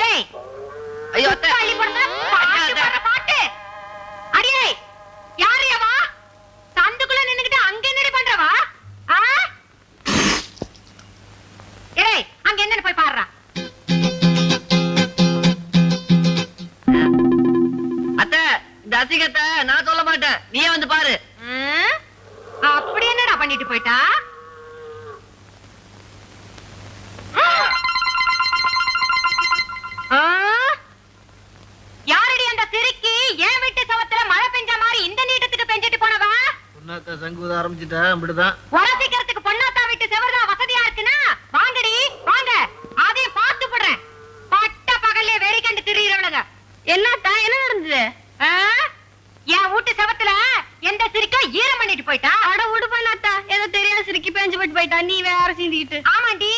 ஏய் ஐயோ அத்தை. தள்ளி போடுற பாட்டு போடுற பாட்டு. அடியே யாரு அவா? சந்துக்குள்ள நின்னுகிட்டு அங்க என்னடி பண்றவா? ஆ? ஏய் அங்க என்னன்னு போய் பாருடா அத்தை இந்த அசிங்கத்தை நான் சொல்ல மாட்டேன். நீயே வந்து பாரு? அப்படி என்னடா பண்ணிட்டு போயிட்டா? யாரடி அந்த சிறுக்கி என் வீட்டு சவத்துல மழை பெஞ்ச மாதிரி இந்த நீட்டத்துக்கு பெஞ்சிட்டு போனவா? பொண்ணாத்த சங்குத ஆரம்பிச்சுட்டேன் அப்படிதான் உரசிக்கிறதுக்கு பொண்ணாத்தா வீட்டு செவர்தான் வசதியா இருக்குன்னா? வாங்கடி வாங்க. அதையும் பார்த்து போடுறேன். பட்ட பகல்ல வெறி கண்டு திரியிறவளுங்க. என்னத்தா என்ன நடந்தது? என் வீட்டு செவத்துல எந்த சிரிக்கும் ஈரம் பண்ணிட்டு போயிட்டா? அட விடு பண்ணாத்தா. ஏதோ தெரியாத சிரிக்கி பேஞ்சு போட்டு போயிட்டா. நீ வேற சிந்திக்கிட்டு ஆமாண்டி